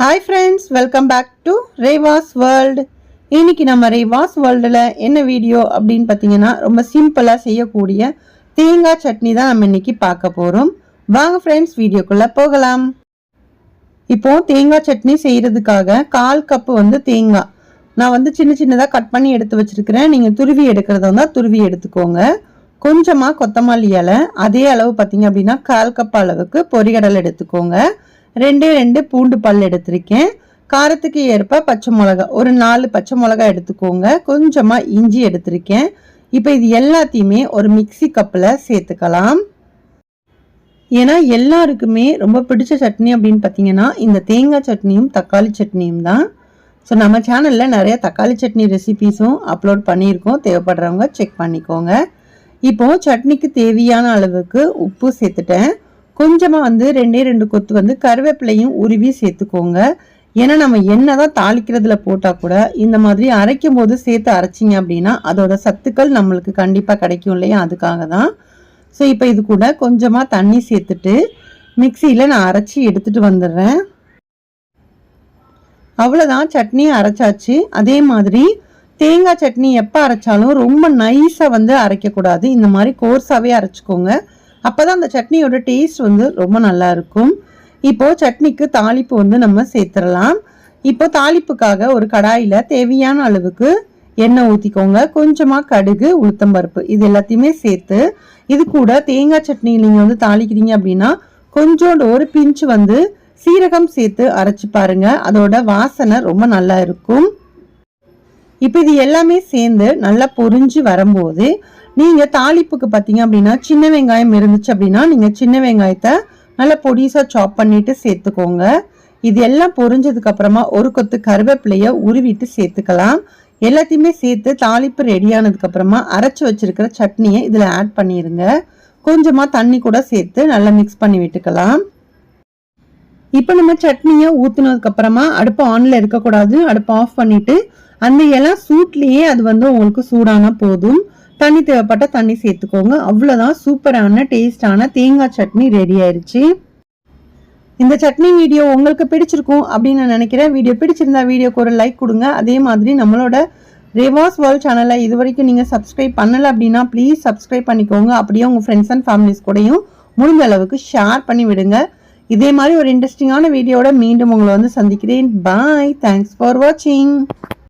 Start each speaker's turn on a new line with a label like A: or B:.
A: Hi friends welcome back to Revas world இன்னைக்கு நம்ம ரேவாஸ் வேர்ல்டில் என்ன வீடியோ அப்படின்னு பார்த்தீங்கன்னா ரொம்ப சிம்பிளாக செய்யக்கூடிய தேங்காய் சட்னி தான் நம்ம இன்னைக்கு பார்க்க போகிறோம் வாங்க ஃப்ரெண்ட்ஸ் வீடியோக்குள்ளே போகலாம். இப்போது தேங்காய் சட்னி செய்கிறதுக்காக கால் கப்பு வந்து தேங்காய். நான் வந்து சின்ன சின்னதாக கட் பண்ணி எடுத்து வச்சிருக்கிறேன். நீங்கள் துருவி எடுக்கிறதா இருந்தால் துருவி எடுத்துக்கோங்க. கொஞ்சமாக கொத்தமல்லி இலை அதே அளவு பார்த்தீங்க அப்படின்னா கால் கப் அளவுக்கு பொரிகடலை எடுத்துக்கோங்க. ரெண்டே ரெண்டு பூண்டு பல் எடுத்திருக்கேன். காரத்துக்கு ஏற்ப பச்சை மிளகா ஒரு நாலு பச்சை மிளகா எடுத்துக்கோங்க. கொஞ்சமாக இஞ்சி எடுத்திருக்கேன். இப்போ இது எல்லாத்தையுமே ஒரு மிக்சி கப்பில் சேர்த்துக்கலாம். ஏன்னா எல்லாருக்குமே ரொம்ப பிடிச்ச சட்னி அப்படின்னு பார்த்தீங்கன்னா இந்த தேங்காய் சட்னியும் தக்காளி சட்னியும் தான். ஸோ நம்ம சேனலில் நிறைய தக்காளி சட்னி ரெசிபீஸும் அப்லோட் பண்ணியிருக்கோம். தேவைப்படுறவங்க செக் பண்ணிக்கோங்க. இப்போது சட்னிக்கு தேவையான அளவுக்கு உப்பு சேர்த்துட்டேன். கொஞ்சமாக வந்து ரெண்டே ரெண்டு கொத்து வந்து கருவேப்பிலையும் உருவி சேர்த்துக்கோங்க. ஏன்னா நம்ம என்ன தான் தாளிக்கிறதுல போட்டால் கூட இந்த மாதிரி அரைக்கும் போது சேர்த்து அரைச்சிங்க அப்படின்னா அதோட சத்துக்கள் நம்மளுக்கு கண்டிப்பாக கிடைக்கும் இல்லையா? அதுக்காக தான் ஸோ இப்போ இது கூட கொஞ்சமாக தண்ணி சேர்த்துட்டு மிக்சியில் நான் அரைச்சி எடுத்துகிட்டு வந்துடுறேன். அவ்வளோதான் சட்னி அரைச்சாச்சு. அதே மாதிரி தேங்காய் சட்னி எப்போ அரைச்சாலும் ரொம்ப நைஸாக வந்து அரைக்கக்கூடாது. இந்த மாதிரி கோர்ஸாகவே அரைச்சிக்கோங்க. அப்போ தான் அந்த சட்னியோட டேஸ்ட் வந்து ரொம்ப நல்லா இருக்கும். இப்போது சட்னிக்கு தாளிப்பு வந்து நம்ம சேர்த்துடலாம். இப்போ தாளிப்புக்காக ஒரு கடாயில் தேவையான அளவுக்கு எண்ணெய் ஊற்றிக்கோங்க கொஞ்சமாக கடுகு உளுத்தம்பருப்பு இது எல்லாத்தையுமே சேர்த்து இது கூட தேங்காய் சட்னி நீங்கள் வந்து தாளிக்கிறீங்க அப்படின்னா கொஞ்சோண்டு ஒரு பிஞ்சு வந்து சீரகம் சேர்த்து அரைச்சி பாருங்க. அதோட வாசனை ரொம்ப நல்லா இருக்கும். இப்போ இது எல்லாமே சேர்ந்து நல்லா பொரிஞ்சு வரும்போது நீங்கள் தாளிப்புக்கு பார்த்தீங்க அப்படின்னா சின்ன வெங்காயம் இருந்துச்சு அப்படின்னா நீங்கள் சின்ன வெங்காயத்தை நல்லா பொடிசாக சாப் பண்ணிட்டு சேர்த்துக்கோங்க. இது எல்லாம் பொரிஞ்சதுக்கு அப்புறமா ஒரு கொத்து கருவேப்பிலையை உருவிட்டு சேர்த்துக்கலாம். எல்லாத்தையுமே சேர்த்து தாளிப்பு ரெடியானதுக்கு அப்புறமா அரைச்சி வச்சிருக்கிற சட்னியை இதில் ஆட் பண்ணிடுங்க கொஞ்சமாக தண்ணி கூட சேர்த்து நல்லா மிக்ஸ் பண்ணி விட்டுக்கலாம். இப்போ நம்ம சட்னியை ஊற்றுனதுக்கு அப்புறமா அடுப்பு ஆனில் இருக்கக்கூடாது. அடுப்பு ஆஃப் பண்ணிட்டு அந்த இலை சூட்லேயே அது வந்து உங்களுக்கு சூடான போதும். தண்ணி தேவைப்பட்ட தண்ணி சேர்த்துக்கோங்க. அவ்வளோதான் சூப்பரான டேஸ்டான தேங்காய் சட்னி ரெடி ஆயிடுச்சு இந்த சட்னி வீடியோ உங்களுக்கு பிடிச்சிருக்கும் அப்படின்னு நான் நினைக்கிறேன். வீடியோ பிடிச்சிருந்தா வீடியோக்கு ஒரு லைக் கொடுங்க. அதே மாதிரி நம்மளோட ரேவாஸ் வேர்ல்ட் சேனலை இது வரைக்கும் நீங்கள் சப்ஸ்கிரைப் பண்ணலை அப்படின்னா ப்ளீஸ் சப்ஸ்கிரைப் பண்ணிக்கோங்க. அப்படியே உங்கள் ஃப்ரெண்ட்ஸ் அண்ட் ஃபேமிலிஸ் கூடயும் முடிஞ்ச அளவுக்கு ஷேர் பண்ணி விடுங்க. இதே மாதிரி ஒரு இன்ட்ரெஸ்டிங்கான வீடியோட மீண்டும் உங்களை வந்து சந்திக்கிறேன். பாய் தேங்க்ஸ் ஃபார் வாட்சிங்